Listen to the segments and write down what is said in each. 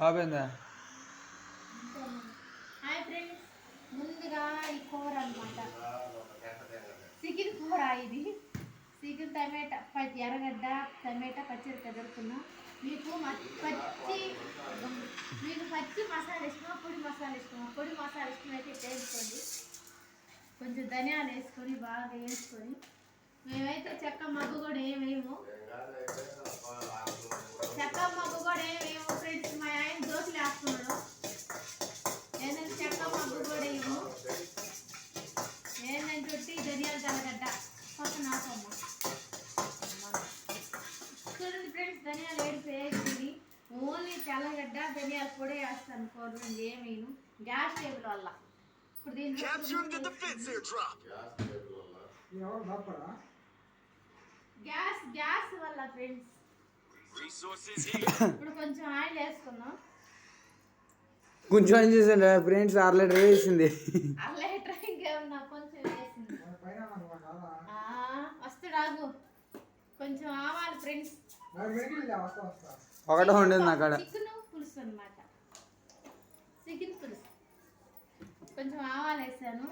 బాబేందా hi friends ముందుగా ఈ కూర అనమాట చికెన్ కూర ఇది. చికెన్ టమాటా పచ్చి ఎర్రగడ్డ టమాటా పచ్చిమిరపకాయ కదురుకున్నాం మీకు మ- పచ్చి మీకు పచ్చి మసాలా ఇష్టమా పొడి మసాలా ఇష్టమా? పొడి మసాలా ఇష్టం అయితే వేసుకోండి. కొంచెం ధనియాలు వేసుకొని బాగా వేసుకొని. మేమైతే చెక్క మగ్గు కూడా ఏమేమో ఫ్రెండ్స్ ధనియాలు ఏడిపి వేసింది ఓన్లీ తెల్లగడ్డ ధనియాల పొడి వేస్తాను కూర ఏం వేయను గ్యాస్ టేబుల్ వల్ల. ఇప్పుడు. గ్యాస్ గ్యాస్ వల్ల ఫ్రెండ్స్. ఇప్పుడు కొంచెం ఆయిల్ వేసుకుందాం. కొంచెం ఏం చేశాడు ఫ్రెండ్స్ ఆరు లీటర్ వేసింది. అల్లే ట్రైన్ ఏమన్నా కొంచెం వేసింది. ఆ, వస్తాడు ఆగు. కొంచెం ఆవాలి ఫ్రెండ్స్. ఒకటే ఉండేది నా కాడ. పులుసు అనమాట చికెన్ పులుసు. కొంచెం ఆవాలు వేసాను.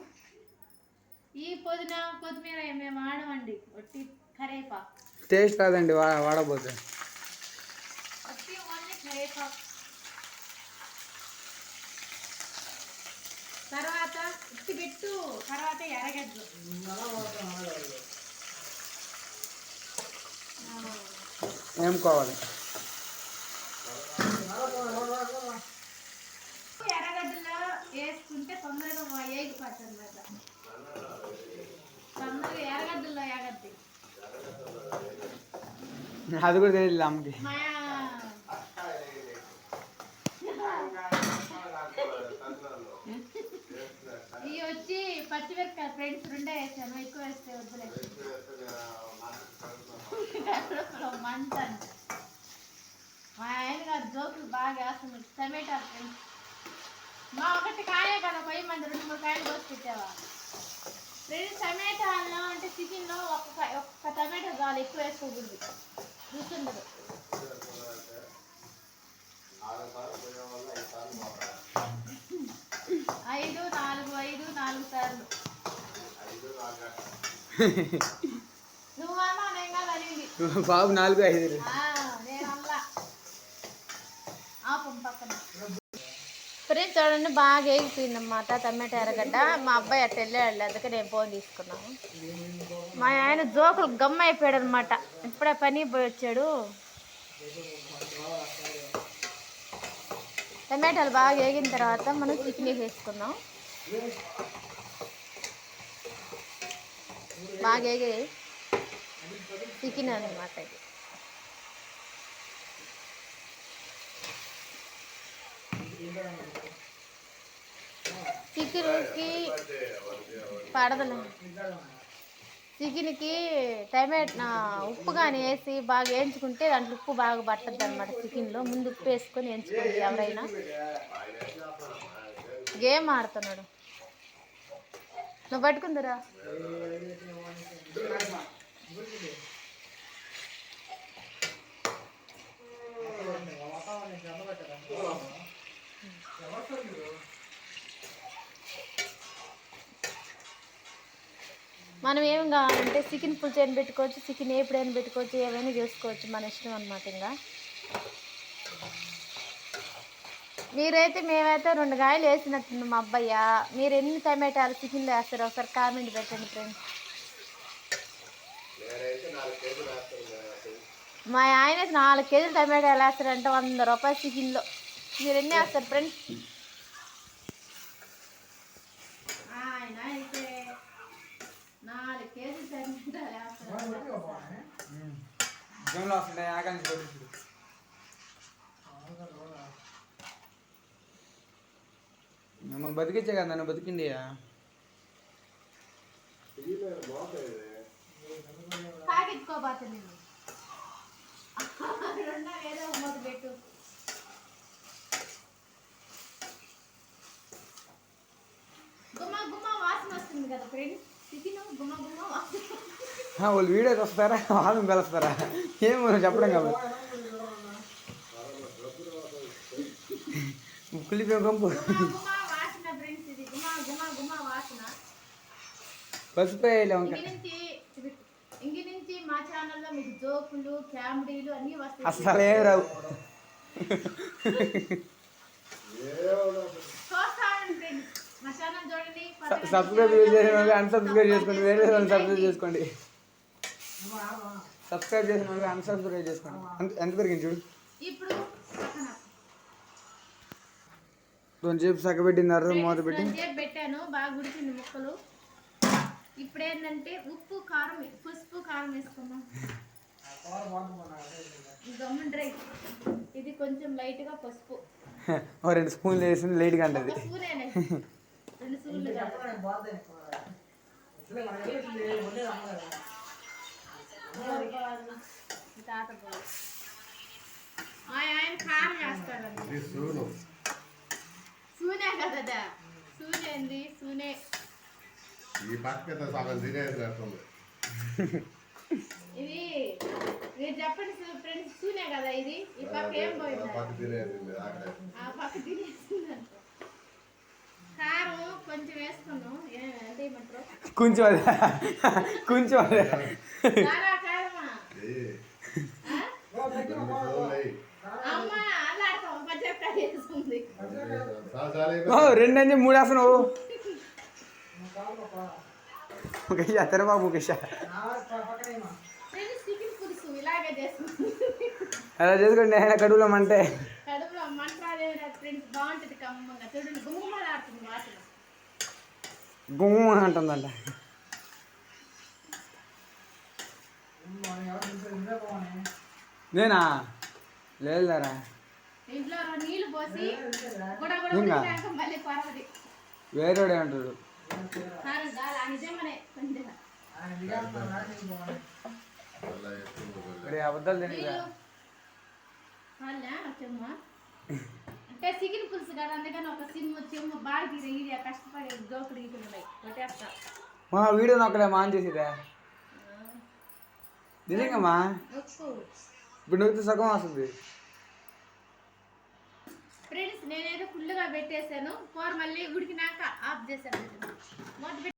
ఈ పుదీనా కొత్తిమీర మేము వాడమండి? ఒట్టి కరేపాకు టేస్ట్ రాదండి వాడబోతే ఒట్టి ఓన్లీ కరేపాకు తర్వాత ఉత్తి పెట్టు తర్వాత ఎరగడ్డు ఏం కావాలి ఎర్రగడ్డలో వేసుకుంటే తొందరగా ఏగిపోతుంది తొందరగా ఎర్రగడ్డలో ఎగద్ది. అది కూడా తెలియదు అమ్మకి. ఫ్రెండ్స్ రెండే వేసాను ఎక్కువ వేస్తే వద్దులే. మంట అంట. మా ఆయన గారు జోకులు బాగా వేస్తున్నారు. Tomato friends. మా ఒకటి కాయే కదా పై మంది రెండు మూడు కాయలు కోసి పెట్టావా? ఫ్రెండ్స్ టమాటాలో అంటే చికెన్లో ఒక్క ఒక్క టమాటా చాలు ఎక్కువ వేసుకోకూడదు. చూస్తుండదు ఐదు నాలుగు ఐదు నాలుగు సార్లు నువ్వన్నా నేను కాదు అడిగింది బాబు నాలుగు ఐదు ఫ్రెండ్స్ చూడండి బాగా ఎగిపోయింది అన్నమాట టమాటా ఎర్రగడ్డ. మా అబ్బాయి అట్ట వెళ్ళాడు అందుకే నేను ఫోన్ తీసుకున్నాను. మా ఆయన జోకులు గమ్మ అయిపోయాడు అనమాట ఇప్పుడే పని పోయి వచ్చాడు. టమాటాలు బాగా వేగిన తర్వాత మనం చికెన్ వేసుకుందాం బాగా వేగి చికెన్ అనమాట ఇది. చికెన్కి పడదలే. చికెన్కి టమాటా ఉప్పు కానీ వేసి బాగా వేయించుకుంటే దాంట్లో ఉప్పు బాగా పట్టద్ది అనమాట చికెన్లో ముందు ఉప్పు వేసుకొని వేయించుకోండి ఎవరైనా. గేమ్ ఆడుతున్నాడు. నువ్వు పట్టుకుందిరా. మనం ఏం కావాలంటే చికెన్ పులుసు అయినా పెట్టుకోవచ్చు చికెన్ ఎప్పుడైనా పెట్టుకోవచ్చు ఏమైనా చేసుకోవచ్చు మన ఇష్టం అనమాట ఇంకా. మీరైతే మేమైతే రెండు కాయలు వేసినట్టుంది మా అబ్బాయ్య. మీరు ఎన్ని టమాటాలు చికెన్లో వేస్తారు ఒకసారి కామెంట్ పెట్టండి ఫ్రెండ్స్. మా ఆయన నాలుగు కేజీలు టమాటాలు వేస్తారంటే వంద రూపాయలు చికెన్లో. మీరు ఎన్ని వేస్తారు ఫ్రెండ్స్? ఆయన అయితే నాలుగు కేజీలు టమాటాలు వేస్తారు జోన్లో వస్తున్నాయి ఆకాంక్ష పోలీసులు మిమ్మల్ని బతికించే కదా నన్ను బతికింది పాకెత్తుకోబోతుంది రెండో ఏదో ఒక మూత పెట్టు గుమ్మ గుమ్మ వాసన వస్తుంది కదా ఫ్రెండ్స్ చికెన్ గుమ్మ గుమ్మ వాసన వాళ్ళు వీడియోకి వస్తారా వాళ్ళని పిలుస్తారా? ఏమో చెప్పడం కాబట్టి కుళ్ళిపోయి కంపు గుమా గుమా వాసన ఫ్రెండ్స్ ఇది గుమా గుమా గుమా వాసన పసుపు వేయాలి వంక ఇంగి నుంచి ఇది- ఇంగి నుంచి మా ఛానల్లో మీకు జోకులు కామెడీలు అన్నీ వస్తాయి. అసలు ఏం రావు సబ్స్క్రైబ్ చేసిన అన్సబ్స్క్రైబ్ చేసుకోండి వేరే సబ్స్క్రైబ్ చేసుకోండి. సబ్స్క్రైబ్ చేసిన వాళ్ళు అన్సబ్స్క్రైబ్ చేసుకోండి. ఎంత ఎంత పెరిగింది చూడు? ఇప్పుడు పక్కన. కొంచెంసేపు సగబెట్టినారు మూత పెట్టి. పెట్టాను బాగా ఉడికింది ముక్కలు. ఇప్పుడు ఏంటంటే ఉప్పు కారం పసుపు కారం వేసుకున్నాం డ్రై. ఇది కొంచెం లైట్గా పసుపు. ఓ రెండు స్పూన్లు వేసింది లేట్గా ఒక అంటది. రెండు స్పూన్లు తాత. ఆయన కారం వేస్తాడు ఇది సూను. సూనే కదా సూనేంది సూనే. ఈ పక్కన సగం తినేసినట్టుంది ఇది మీరు చెప్పండి ఫ్రెండ్స్ సూనే కదా ఇది? ఈ పక్క ఏం పోయింది? పక్క తినేసింది ఆ పక్క తినేసిందంట కారం కొంచెం వేసుకున్నాం. అంటే ఏమంటారు కొంచెం అదే. కొంచెం అదే. చాలా కారమా. అమ్మ వేసుకుంది. ముఖేష ముఖేష పులుసు ఇలాగే చేసుకుంది అలా చేసుకోండి ఆయన కడుపులో మంటే. గుమ్మ అంటుందంట. నేనా? లేదులేరా ఇంట్లో రెండు నీళ్ళు పోసి గుడ గుడ ఇంకా? ఉడికినాక మళ్ళీ పరవది. వేరేవాడే అంటాడు కారం చాలా నిజమనే కొంచెం మళ్ళా ఎక్కువ పోలే. మరి అబద్ధాలు తెలియదా నీళ్ళు వాళ్ళా చెమ్మ అంటే చికెన్ పులుసు కదా అందుకని ఒక సినిమా చెమ్మ బాగా తీరే ఇది కష్టపడి జోకుడు గీకులు ఉన్నాయి కొట్టేస్తా మా వీడియో నొక్కలే మా ఆన్ చేసిరా నిజంగామా ఉప్పు ఇప్పుడు నొక్కితే సగం వస్తుంది ఫ్రెండ్స్ నేనేదో ఫుల్గా పెట్టేశాను. కూర మళ్ళీ ఉడికినాక ఆఫ్ చేశాను. మొదటి